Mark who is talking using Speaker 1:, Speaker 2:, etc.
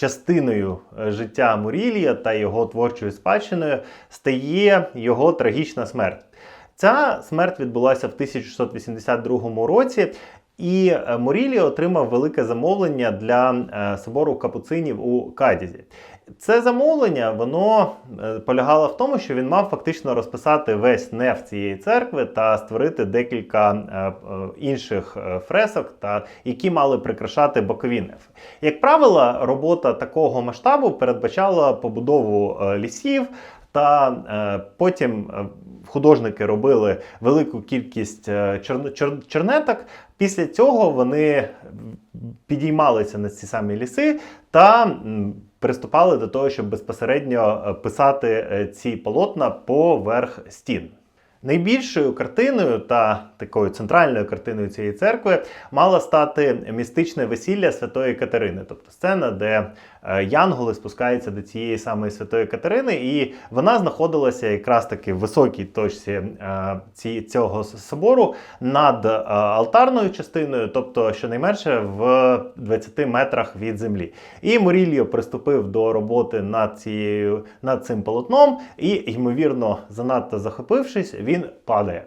Speaker 1: частиною е, життя Мурілія та його творчою спадщиною стає його трагічна смерть. Ця смерть відбулася в 1682 році, і е, Мурілі отримав велике замовлення для е, собору капуцинів у Кадізі. Це замовлення воно е, полягало в тому, що він мав фактично розписати весь неф цієї церкви та створити декілька інших фресок, та які мали прикрашати бокові нефи. Як правило, робота такого масштабу передбачала побудову лісів. Та е, потім е, художники робили велику кількість чер... чор- чернеток. Після цього вони підіймалися на ці самі ліси та приступали до того, щоб безпосередньо е, писати ці полотна поверх стін. Найбільшою картиною та такою центральною картиною цієї церкви мала стати містичне весілля Святої Катерини, тобто сцена, де е, янголи спускаються до цієї самої Святої Катерини, і вона знаходилася якраз таки в високій точці е, цього собору над е, алтарною частиною, тобто щонайменше в 20 метрах від землі. І Мурільо приступив до роботи над цією над цим полотном, і ймовірно, занадто захопившись, він падає.